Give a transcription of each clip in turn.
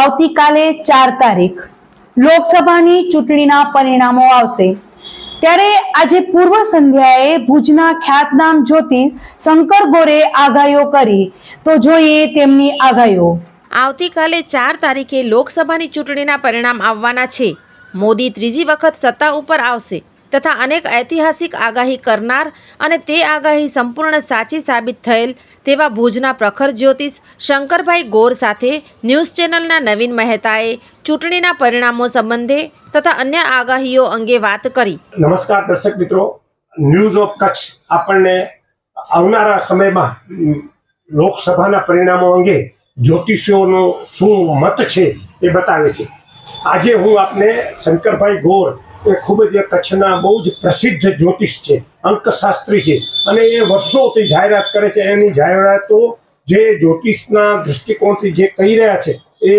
આવતીકાલે ચાર તારીખ લોકસભાની ચૂંટણીના પરિણામો આવશે. ત્યારે આજે પૂર્વ સંધ્યાએ ભુજના ખ્યાતનામ જ્યોતિષ શંકર ગોરે આગાહીઓ કરી. તો જોઈએ તેમની આગાહીઓ. આવતીકાલે ચાર તારીખે લોકસભાની ચૂંટણીના પરિણામ આવવાના છે. મોદી ત્રીજી વખત સત્તા ઉપર આવશે. તથા અનેક ઐતિહાસિક આગાહી કરનાર અને તે આગાહી સંપૂર્ણ સાચી સાબિત થયેલ તેવા ભુજના પ્રખર જ્યોતિષ શંકરભાઈ ગોર સાથે ન્યૂઝ ચેનલના નવીન મહેતાએ ચૂંટણીના પરિણામો સંબંધે તથા અન્ય આગાહીઓ અંગે વાત કરી. નમસ્કાર દર્શક મિત્રો. ન્યૂઝ ઓફ કચ્છ આપણને આવનારા સમયમાં લોકસભાના પરિણામો અંગે જ્યોતિષીઓનો શું મત છે એ બતાવે છે. આજે હું આપને શંકરભાઈ ગોર એ ખૂબ જ એ કચ્છના બહુ જ પ્રસિદ્ધ જ્યોતિષ છે અંકશાસ્ત્રી છે. અને એ વર્ષોથી જાહેરાત કરે છે એની જાહેરાતો જે જ્યોતિષના દૃષ્ટિકોણથી જે કહી રહ્યા છે એ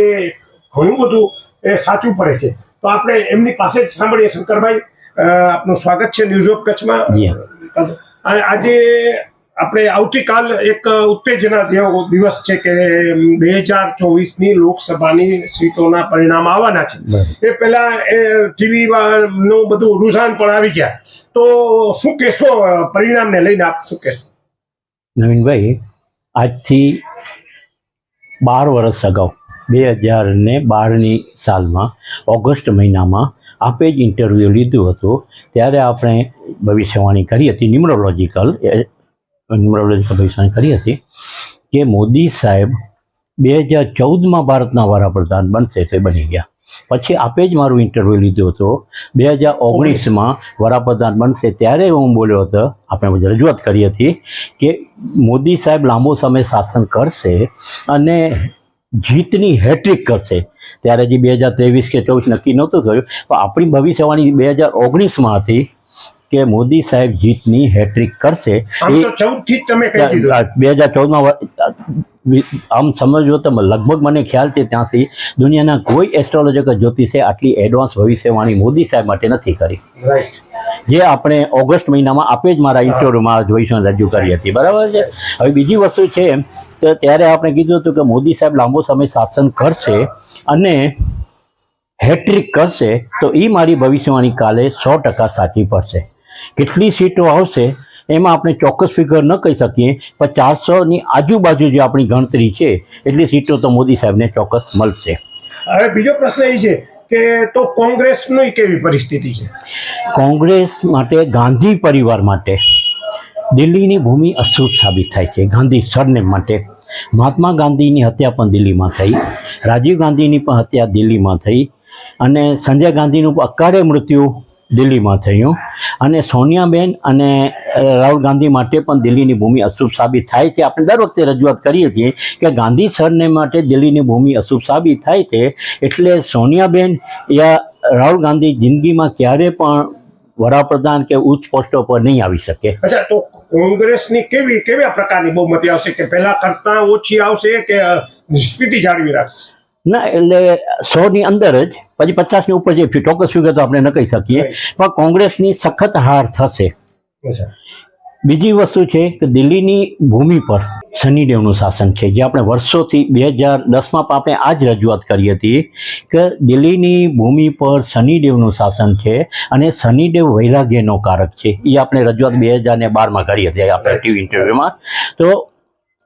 ઘણું બધું એ સાચું પડે છે. તો આપણે એમની પાસે જ સાંભળીએ શંકરભાઈ. આપનું સ્વાગત છે ન્યૂઝ ઓફ કચ્છમાં. આજે આપણે આવતીકાલ એક ઉત્તેજના દિવસ છે કે બે હજાર ચોવીસની લોકસભાની સીટોના પરિણામ આવવાના છે. એ પહેલા એ ટીવી નું બધું રુઝાન પણ આવી ગયા. તો શું કહેશો પરિણામને લઈને આપ શું કહેશો? નવીનભાઈ આજથી બાર વર્ષ અગાઉ બે હજાર ને બારની સાલમાં ઓગસ્ટ મહિનામાં આપે જ ઇન્ટરવ્યૂ લીધું હતું. ત્યારે આપણે ભવિષ્યવાણી કરી હતી ન્યુમરોલોજીકલ ભવિષ્યવાણી કરી હતી કે મોદી સાહેબ બે હજાર ચૌદમાં ભારતના વડાપ્રધાન બનશે તે બની ગયા. પછી આપે જ મારું ઇન્ટરવ્યૂ લીધું હતો. બે હજાર ઓગણીસમાં વડાપ્રધાન બનશે ત્યારે હું બોલ્યો હતો, આપણે રજૂઆત કરી હતી કે મોદી સાહેબ લાંબો સમય શાસન કરશે અને જીતની હેટ્રિક કરશે. ત્યારે હજી બે હજાર ત્રેવીસ કે ચોવીસ નક્કી નહોતું થયું, પણ આપણી ભવિષ્યવાણી બે હજાર ઓગણીસમાં હતી કે મોદી સાહેબ જીતની હેટ્રિક કરશે બે હજાર ચૌદમાં આમ સમજો તો લગભગ મને ખ્યાલ છે ત્યાંથી દુનિયાના કોઈ એસ્ટ્રોલોજર જ્યોતિષે આટલી એડવાન્સ ભવિષ્યવાણી મોદી સાહેબ માટે નથી કરી. જે આપણે ઓગસ્ટ મહિનામાં આપે જ મારા ઇન્ટરવ્યુમાં જોઈશું રજૂ કરી હતી. બરાબર છે? હવે બીજી વસ્તુ છે તો ત્યારે આપણે કીધું હતું કે મોદી સાહેબ લાંબો સમય શાસન કરશે અને હેટ્રિક કરશે તો એ મારી ભવિષ્યવાણી કાલે સો ટકા સાચી પડશે. કેટલી સીટો આવશે એમાં આપણે ચોક્કસ ફિગર ન કહી શકીએ પણ ચારસોની આજુબાજુ જે આપણી ગણતરી છે એટલી સીટો તો મોદી સાહેબને ચોક્કસ મળશે. હવે બીજો પ્રશ્ન એ છે કે તો કોંગ્રેસની કેવી પરિસ્થિતિ છે? કોંગ્રેસ માટે ગાંધી પરિવાર માટે દિલ્હીની ભૂમિ અશુદ્ધ સાબિત થાય છે. ગાંધી સરને માટે મહાત્મા ગાંધીની હત્યા પણ દિલ્હીમાં થઈ રાજીવ ગાંધીની પણ હત્યા દિલ્હીમાં થઈ અને સંજય ગાંધીનું અકાળે મૃત્યુ દિલ્હીમાં થયું. અને સોનિયાબેન અને રાહુલ ગાંધી માટે પણ દિલ્હીની ભૂમિ અશુભ સાબિત થાય છે. આપણે દર વખતે રજૂઆત કરીએ છીએ કે ગાંધી સરને માટે દિલ્હીની ભૂમિ અશુભ સાબિત થાય છે. એટલે સોનિયાબેન યા રાહુલ ગાંધી જિંદગીમાં ક્યારે પણ વડાપ્રધાન કે ઉચ્ચ પોસ્ટો પર નહીં આવી શકે. અચ્છા, તો કોંગ્રેસની કેવી, કેવા પ્રકારની બહુમતી આવશે? કે પહેલા કરતા ઓછી આવશે કે સ્થિતિ જાળવી રાખશે? ના એટલે સોની અંદર જ પછી પચાસની ઉપર જે ચોક્કસ વિગતો આપણે ન કહી શકીએ. પણ કોંગ્રેસની સખત હાર થશે. બીજી વસ્તુ છે કે દિલ્હીની ભૂમિ પર શનિદેવનું શાસન છે. જે આપણે વર્ષોથી બે હજાર દસમાં પણ આપણે આ જ રજૂઆત કરી હતી કે દિલ્હીની ભૂમિ પર શનિદેવનું શાસન છે અને શનિદેવ વૈરાગ્યનો કારક છે. એ આપણે રજૂઆત બે હજાર ને બારમાં કરી હતી આપણે ટીવી ઇન્ટરવ્યુમાં. તો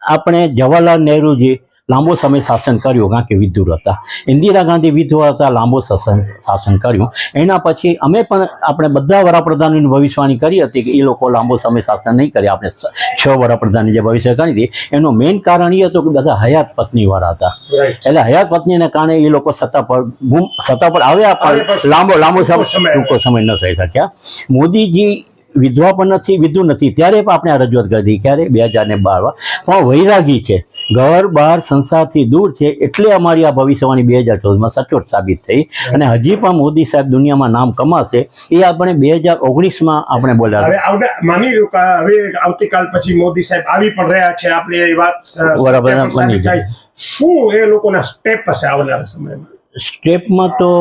આપણે જવાહરલાલ નહેરુજી લાંબો સમય શાસન કર્યું કારણ કે વિધુર હતા. ઇન્દિરા ગાંધી વિધવા હતા લાંબો શાસન શાસન કર્યું. એના પછી અમે પણ આપણે બધા વડાપ્રધાનોની ભવિષ્યવાણી કરી હતી કે એ લોકો લાંબો સમય શાસન નહીં કરે. આપણે છ વડાપ્રધાનની જે ભવિષ્ય કરી હતી એનું મેઇન કારણ એ હતું કે બધા હયાત પત્નીવાળા હતા. એટલે હયાત પત્નીને કારણે એ લોકો સત્તા પર ગુમ સત્તા પર આવ્યા પણ લાંબો લાંબો સમય. ટૂંકો સમય ન થઈ શક્યા. મોદીજી વિધવા પણ નથી વિધુ નથી. ત્યારે પણ આપણે આ રજૂઆત કરી હતી. ક્યારે? બે હજાર ને બારમાં. પણ વૈરાગી છે. ઘર બહાર સંસારથી દૂર છે એટલે અમારી આ ભવિષ્યવાણી બે હજાર ચૌદમાં સચોટ સાબિત થઈ. અને હજી પણ મોદી સાહેબ દુનિયામાં નામ કમાશે એ આપણે બે હજાર ઓગણીસમાં આપણે બોલ્યા માની લો કે હવે આવતીકાલ પછી મોદી સાહેબ આવી પણ રહ્યા છે. આપણે એ વાત બરાબર, બની જાય. શું એ લોકોના સ્ટેપ હશે આવનારા સમયમાં? સ્ટેપમાં તો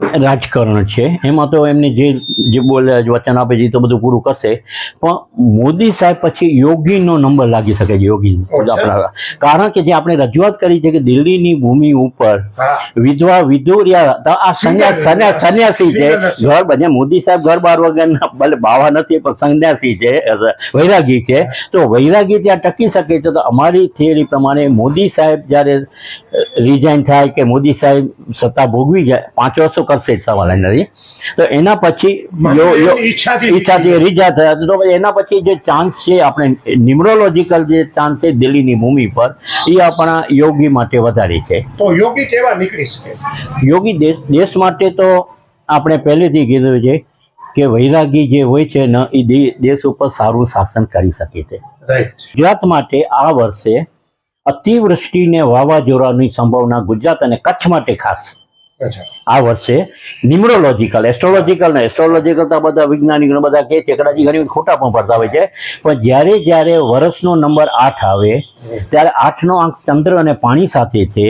રાજકારણ છે. એમાં તો એમને જે જે બોલે વચન આપે છે તો બધું પૂરું કરશે. પણ મોદી સાહેબ પછી યોગીનો નંબર લાગી શકે છે યોગી કારણ કે જે આપણે રજૂઆત કરી છે કે દિલ્હીની ભૂમિ ઉપર વિધવા વિધુરિયા આ સંન્યાસ સંન્યાસ છે. ઘર બધા મોદી સાહેબ ઘર બાર વગરના ભલે બાવા નથી પણ સંન્યાસી છે વૈરાગી છે. તો વૈરાગી ત્યાં ટકી શકે છે. તો અમારી થિયરી પ્રમાણે મોદી સાહેબ જ્યારે રિઝાઇન થાય કે મોદી સાહેબ સત્તા ભોગવી જાય પાંચ વર્ષો કરશે જ સવાલ નથી? તો એના પછી ઈચ્છાથી રીજા થયા તો એના પછી જે ચાન્સ છે આપણે ન્યુમરોલોજીકલ જે ચાન્સ છે દિલ્હીની ભૂમિ પર એ આપણા યોગી માટે વધારે છે. તો યોગી કેવા નીકળી શકે? યોગી દેશ દેશ માટે તો આપણે પહેલેથી કીધું છે કે વૈરાગી જે હોય છે ને એ દેશ ઉપર સારું શાસન કરી શકે છે. ગુજરાત માટે આ વર્ષે અતિવૃષ્ટિને વાવાઝોડાની સંભાવના ગુજરાત અને કચ્છ માટે ખાસ આ વર્ષે ન્યુમરોલોજીકલ એસ્ટ્રોલોજીકલ ને એસ્ટ્રોલોજીકલ તો બધા વૈજ્ઞાનિકો બધા કહે છે કદાચ ઘણી ખોટા પણ પડતા હોય છે. પણ જ્યારે જ્યારે વર્ષનો નંબર આઠ આવે ત્યારે આઠનો આંક ચંદ્ર અને પાણી સાથે છે.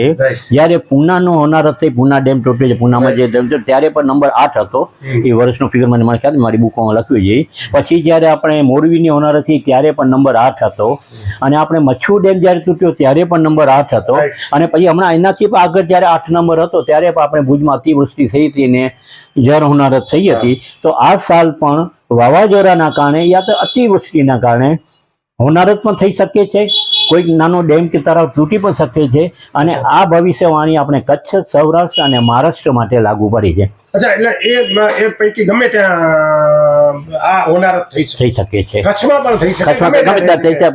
જ્યારે પૂનાનો હોનાર હતો પૂના ડેમ તૂટ્યો છે પૂનામાં જે ડેમ ત્યારે પણ નંબર આઠ હતો. એ વર્ષનો ફિગર મને મને ખ્યાલ મારી બુકોમાં લખ્યું છે. પછી જ્યારે આપણે મોરબીની હોનાર હતી ત્યારે પણ નંબર આઠ હતો. અને આપણે મચ્છુ ડેમ જ્યારે તૂટ્યો ત્યારે પણ નંબર આઠ હતો. અને પછી હમણાં એનાથી આગળ જ્યારે આઠ નંબર હતો ત્યારે પણ આપણે ભુજમાં અતિવૃષ્ટિ થઈ હતી ને જળ હોનારત થઈ હતી, તો આ સાલ પણ વાવાઝોડાના કારણે યા તો અતિવૃષ્ટિના કારણે હોનારત પણ થઈ શકે છે, કોઈક નાનો ડેમ કે તળાવ તૂટી પણ શકે છે અને આ ભવિષ્યવાણી આપણે કચ્છ, સૌરાષ્ટ્ર અને મહારાષ્ટ્ર માટે લાગુ પડી છે. અચ્છા, એટલે એ એ પૈકી ગમે ત્યાં આ હોનારત થઈ શકે થઈ શકે છે. કચ્છમાં પણ થઈ શકે. કચ્છમાં ગમે તો ગમે ત્યાં થઈ શકે.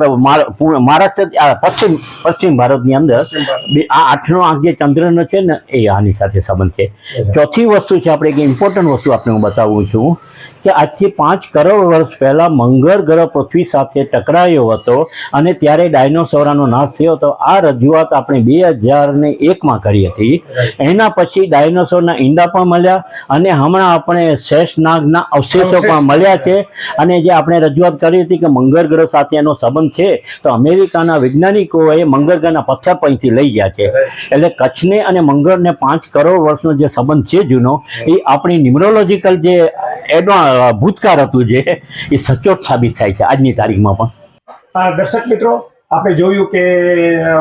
મહારાષ્ટ્ર પશ્ચિમ પશ્ચિમ ભારતની અંદર આ આઠનો આંક જે ચંદ્રનો છે ને એ આની સાથે સંબંધ છે. ચોથી વસ્તુ છે આપણે એક ઇમ્પોર્ટન્ટ વસ્તુ આપણે હું બતાવું છું. કે આજથી પાંચ કરોડ વર્ષ પહેલાં મંગળ ગ્રહ પૃથ્વી સાથે ટકરાયો હતો અને ત્યારે ડાયનોસોરાનો નાશ થયો હતો આ રજૂઆત આપણે બે હજારને એકમાં કરી હતી. એના પછી ડાયનોસોરના ઈંડા પણ મળ્યા અને હમણાં આપણે શેષનાગના અવશેષો પણ મળ્યા છે. અને જે આપણે રજૂઆત કરી હતી કે મંગળ ગ્રહ સાથે એનો સંબંધ છે તો અમેરિકાના વૈજ્ઞાનિકોએ મંગળ ગ્રહના પથ્થર અહીંથી લઈ ગયા છે. એટલે કચ્છને અને મંગળને પાંચ કરોડ વર્ષનો જે સંબંધ છે જૂનો એ આપણી ન્યુમરોલોજીકલ જે એડવા ભૂતકાળ હતું જે, એ સચોટ સાબિત થાય છે આજની તારીખમાં પણ. દર્શક મિત્રો, આપણે જોયું કે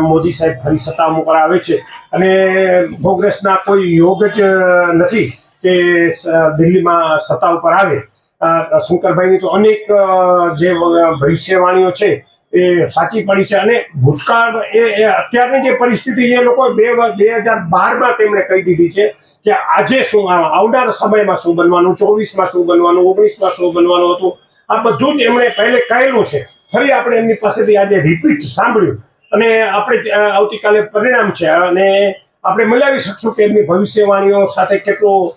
મોદી સાહેબ ફરી સત્તા ઉપર આવે છે અને કોંગ્રેસના કોઈ યોગ જ નથી કે દિલ્હીમાં સત્તા ઉપર આવે. શંકરભાઈની તો અનેક જે ભવિષ્યવાણીઓ છે એ સાચી પડી છે અને ભૂતકાળ એ અત્યારની જે પરિસ્થિતિ એ લોકો બે બે હજાર બારમાં તેમણે કહી દીધી છે કે આજે શું આવનાર સમયમાં શું બનવાનું, ચોવીસમાં શું બનવાનું, ઓગણીસમાં શું બનવાનું હતું? આ બધું જ એમણે પહેલે કહેલું છે. ફરી આપણે એમની પાસેથી આજે રિપીટ સાંભળ્યું. અને આપણે આવતીકાલે પરિણામ છે. અને આપણે મિલાવી શકશું કે એમની ભવિષ્યવાણીઓ સાથે કેટલું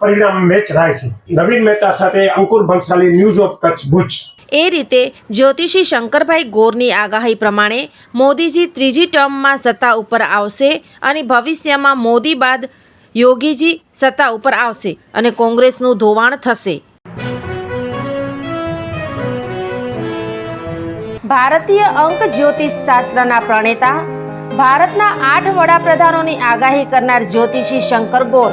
પરિણામ મેચ થાય છે. નવીન મહેતા સાથે અંકુર ભંસાલી ન્યૂઝ ઓફ કચ્છ ભુજ. એ રીતે જ્યોતિષી શંકરભાઈ ગોરની આગાહી પ્રમાણે મોદીજી ત્રીજી ટર્મમાં સત્તા ઉપર આવશે અને ભવિષ્યમાં મોદી બાદ યોગીજી સત્તા ઉપર આવશે અને કોંગ્રેસનું ધોવાણ થશે. ભારતીય અંક જ્યોતિષ શાસ્ત્રના પ્રણેતા, ભારતના આઠ વડાપ્રધાનોની આગાહી કરનાર જ્યોતિષી શંકર ગોર